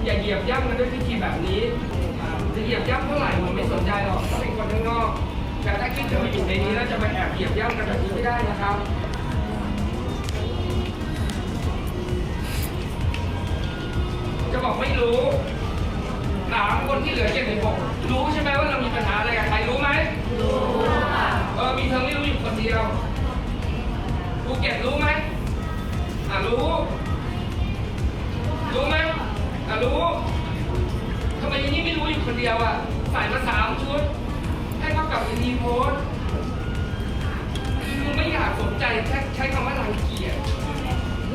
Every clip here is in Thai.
แบบนี้จะเหยียบย่ำเท่าไหร่ผมไม่สนใจหรอกถ้าเป็นคนข้างนอก แต่ถ้าคิดจะมาอยู่ในนี้แล้วจะมาแอบเหยียบย่ำกันแบบนี้ไม่ได้นะครับจะบอกไม่รู้ถามคนที่เหลือเจ็ดสิบหกรู้ใช่ไหมว่าเรามีปัญหาอะไรกับใครรู้ไหมรู้ค่ะเออมีเธอไม่รู้อยู่คนเดียวภูเก็ตรู้ไหมอะรู้ อยู่คนเดียวอะใส่มาสามชุด ให้เขากลับไปทีโพสต์คือไม่อยากสนใจแค่ใช้คำว่ารังเกียจ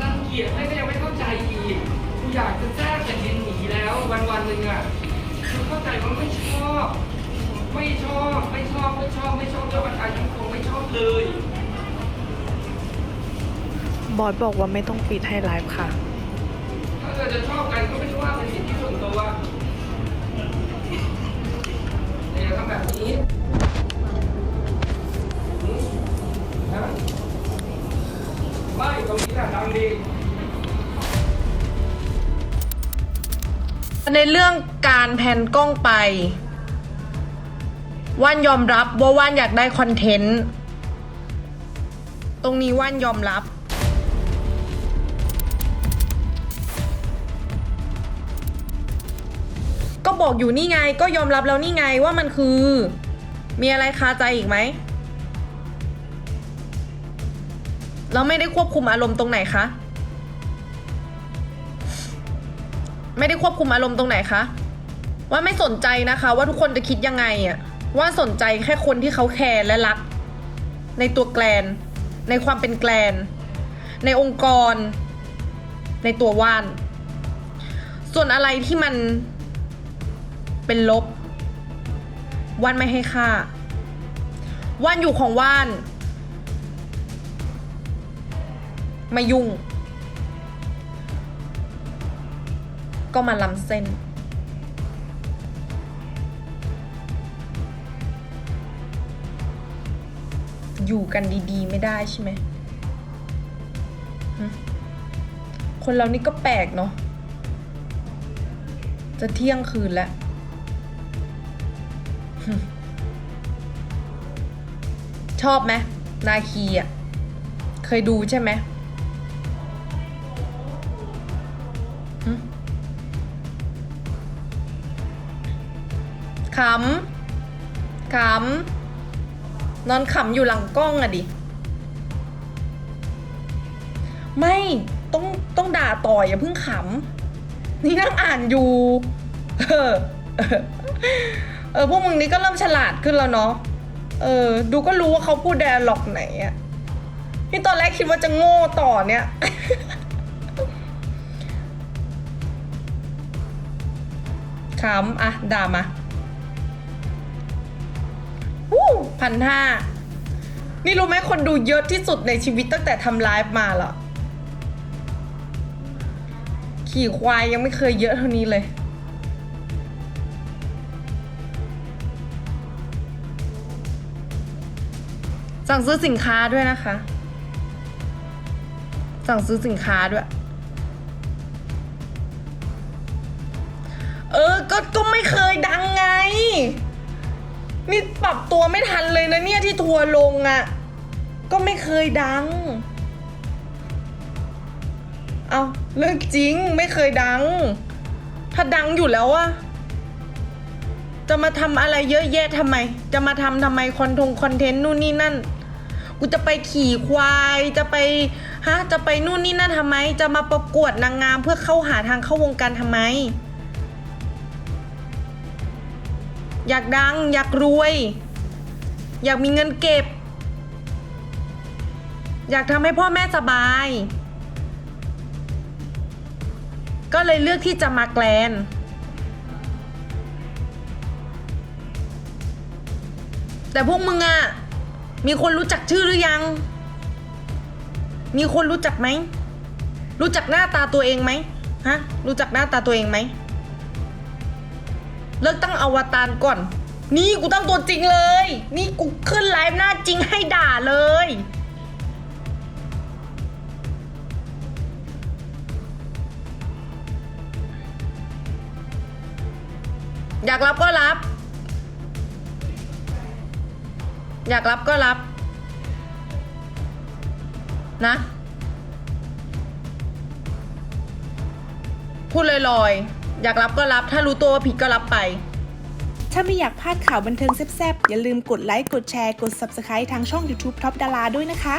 รังเกียจให้ก็ยังไม่เข้าใจอีกกูอยากจะแทรกแผ่นดินหนีแล้ววันวันๆหนึ่งอะคือเข้าใจว่าไม่ชอบ ไม่ชอบไม่ชอบไม่ชอบไม่ชอบแล้วประชาชนคงไม่ชอบเลยบอสบอกว่าไม่ต้องปิดให้ไลฟ์ค่ะ ถ้าเกิดจะชอบกันก็ไม่ใช่ว่าเป็นสิท ไม่ตรงนี้แหละดังดีในเรื่องการแพนกล้องไป ว่านยอมรับว่าว่านอยากได้คอนเทนต์ ตรงนี้ว่านยอมรับ ก็บอกอยู่นี่ไงก็ยอมรับแล้วนี่ไงว่ามันคือ มีอะไรคาใจอีกไหมเราไม่ได้ควบคุมอารมณ์ตรงไหนคะ ไม่ได้ควบคุมอารมณ์ตรงไหนคะว่าไม่สนใจนะคะ ว่าทุกคนจะคิดยังไงอะว่าสนใจแค่คนที่เขาแคร์และรัก ในตัวแกลน ในความเป็นแกลน ในองค์กร ในตัวว่าน ส่วนอะไรที่มัน เป็นลบ ว่านไม่ให้ค่า ว่านอยู่ของว่าน ไม่ยุ่ง ก็มาล้ำเส้น อยู่กันดีๆ ไม่ได้ใช่ไหม คนเรานี่ก็แปลกเนาะจะเที่ยงคืนแล้ว ชอบไหมนาคีอะ เคยดูใช่ไหมขำขำนอนขำอยู่หลังกล้องอะดิ ไม่ต้องต้องด่าต่ออย่าเพิ่งขำ นี่นั่งอ่านอยู่ เออ เออพวกมึงนี่ก็เริ่มฉลาดขึ้นแล้วเนาะ เออ ดูก็รู้ว่าเขาพูดไดอะล็อกไหนอะนี่ตอนแรกคิดว่าจะโง่ต่อเนี่ย ขำอะ ด่ามาวู้พันห้า นี่รู้ไหมคนดูเยอะที่สุดในชีวิตตั้งแต่ทำไลฟ์มาแล้วขี่ควายยังไม่เคยเยอะเท่านี้เลย สั่งซื้อสินค้าด้วยนะคะ สั่งซื้อสินค้าด้วย เออ ก็ ก็ไม่เคยดังไง นี่ปรับตัวไม่ทันเลยนะเนี่ยที่ทัวร์ลงอะ่ะ ก็ไม่เคยดัง เอาเรื่องจริงไม่เคยดัง ถ้าดังอยู่แล้วอะจะมาทำอะไรเยอะแยะทำไม จะมาทำทำไมคอนทงคอนเทนต์นู่นนี่นั่น กูจะไปขี่ควายจะไปฮะจะไปนู่นนี่นั่นทำไม จะมาประกวดนางงามเพื่อเข้าหาทางเข้าวงการทำไม อยากดังอยากรวย อยากมีเงินเก็บ อยากทำให้พ่อแม่สบาย ก็เลยเลือกที่จะมาแกลนแต่พวกมึงอะ มีคนรู้จักชื่อหรือยัง มีคนรู้จักไหม รู้จักหน้าตาตัวเองไหมฮะ รู้จักหน้าตาตัวเองไหม เลิกตั้งอวตารก่อน นี่กูตั้งตัวจริงเลย นี่กูขึ้นไลฟ์หน้าจริงให้ด่าเลย อยากรับก็รับ อยากรับก็รับ นะ พูดลอยๆ อยากรับก็รับ ถ้ารู้ตัวว่าผิดก็รับไป ถ้าไม่อยากพลาดข่าวบันเทิงแซ่บๆ อย่าลืมกดไลค์ กดแชร์ กด Subscribe ทางช่อง YouTube Top ดาราด้วยนะคะ